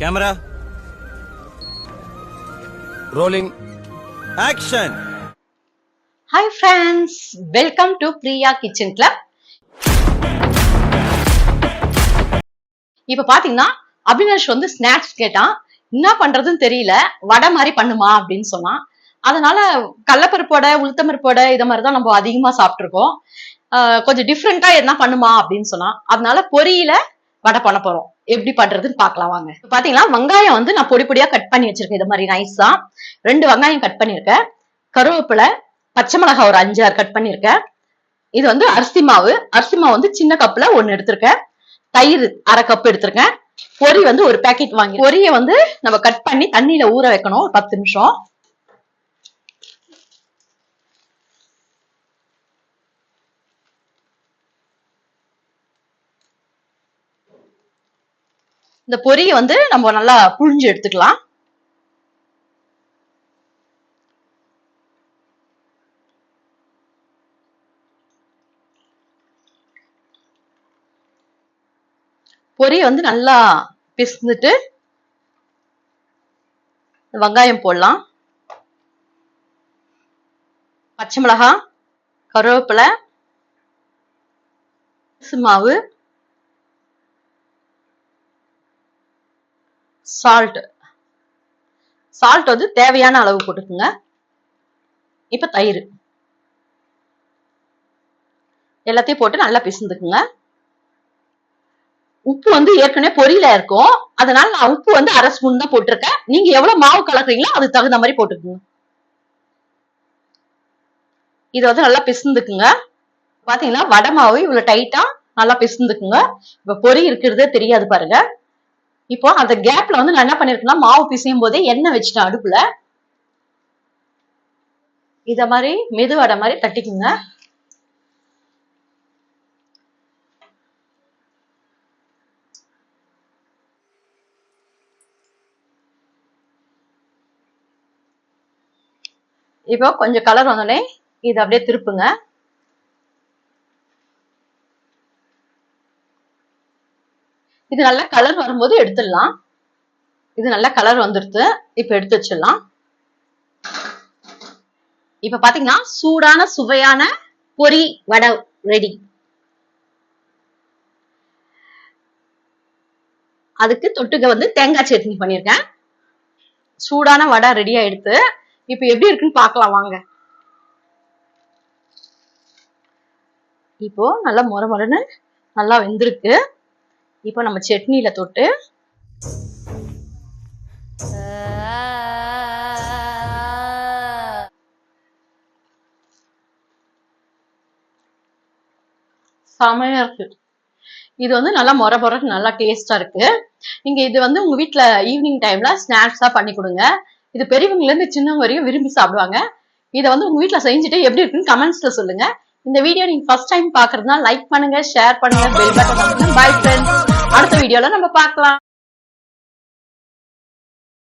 Camera rolling action hi friends welcome to Priya kitchen club இப்போ பாத்தீங்கன்னா அபினேஷ் வந்து snacks கேட்டான். என்ன பண்றதுன்னு தெரியல. வடை மாதிரி பண்ணுமா அப்படின்னு சொன்னான். அதனால கடலப்பருப்போட உளுத்தம்பருப்போட இதை மாதிரி தான் நம்ம அதிகமா சாப்பிட்ருக்கோம் கொஞ்சம் டிஃப்ரெண்டா என்ன பண்ணுமா அப்படின்னு சொன்னான். அதனால பொரியில வடை பண்ண போறோம். எப்படி பண்றதுன்னு பாக்கலாம் வாங்க. பாத்தீங்களா பாத்தீங்கன்னா வெங்காயம் வந்து நான் பொடி பொடியா கட் பண்ணி வச்சிருக்கேன். இது மாதிரி நைஸா ரெண்டு வெங்காயம் கட் பண்ணிருக்கேன் கருவேப்பிலை பச்சை மிளகாய் ஒரு அஞ்சு கட் பண்ணிருக்கேன் இது வந்து அரிசி மாவு. அரிசி மாவு வந்து சின்ன கப்ல ஒன்னு எடுத்திருக்கேன். தயிர் அரை கப் எடுத்திருக்கேன். பொரி வந்து ஒரு பேக்கெட் வாங்கி பொரிய வந்து நம்ம கட் பண்ணி தண்ணியில ஊற வைக்கணும் ஒரு பத்து நிமிஷம். இந்த பொரியை வந்து நம்ம நல்லா புழிஞ்சு எடுத்துக்கலாம். பொரியை வந்து நல்லா பிசைஞ்சிட்டு வெங்காயம் போடலாம். பச்சை மிளகாய் கருவேப்பிலை மாவு சால்ட் சால்ட் வந்து தேவையான அளவு போட்டுக்குங்க. இப்போ தயிர். எல்லாத்தையும் போட்டு நல்லா பிசைந்துக்குங்க உப்பு வந்து ஏற்கனவே பொரியல இருக்கும். அதனால நான் உப்பு வந்து அரை ஸ்பூன் தான் போட்டிருக்கேன். நீங்க எவ்வளவு மாவு கலக்குறீங்களோ அதுக்கு தகுந்த மாதிரி போட்டுக்குங்க. இது வந்து நல்லா பிசைந்துக்குங்க பாத்தீங்கன்னா வடை மாவு இவ்வளவு டைட்டா நல்லா பிசைந்துக்குங்க இப்ப பொரி இருக்கிறதே தெரியாது பாருங்க. இப்போ அந்த கேப்ல வந்து நான் என்ன பண்ணிருக்கேன்னா மாவு பிசையும் போதே எண்ணெய் வச்சுட்டேன் அடுப்புல. இத மாதிரி மெதுவடை மாதிரி தட்டிக்குங்க. இப்போ கொஞ்சம் கலர் வந்தோடனே இதை அப்படியே திருப்புங்க. இது நல்லா கலர் வரும்போது எடுத்துடலாம். இது நல்லா கலர் வந்துடுது. இப்ப எடுத்து வச்சிடலாம். இப்ப பாத்தீங்கன்னா சூடான சுவையான பொரி வடை ரெடி அதுக்கு தொட்டுக்க வந்து தேங்காய் சட்னி பண்ணியிருக்கேன். சூடான வடை ரெடியா எடுத்து இப்ப எப்படி இருக்குன்னு பார்க்கலாம் வாங்க. இப்போ நல்லா முற முறன்னு நல்லா வெந்திருக்கு. இப்போ நம்ம சட்னியில தொட்டு செமையாக இருக்கு. இது வந்து நல்லா மொர மொரன்னு நல்லா டேஸ்டா இருக்கு. நீங்க இது வந்து உங்க வீட்ல ஈவினிங் டைம்ல ஸ்நாக்ஸா பண்ணி கொடுங்க. இது பெரியவங்கல இருந்து சின்னவங்க வரையும் விரும்பி சாப்பிடுவாங்க. இதை வந்து உங்க வீட்ல செஞ்சுட்டு எப்படி இருக்குன்னு கமெண்ட்ஸ்ல சொல்லுங்க. இந்த வீடியோ நீங்க ஃபர்ஸ்ட் டைம் பாக்குறதுனா லைக் பண்ணுங்க ஷேர் பண்ணுங்க பெல் பட்டன் பை ஃப்ரெண்ட்ஸ் அடுத்த வீடியோல நம்ம பார்க்கலாம்.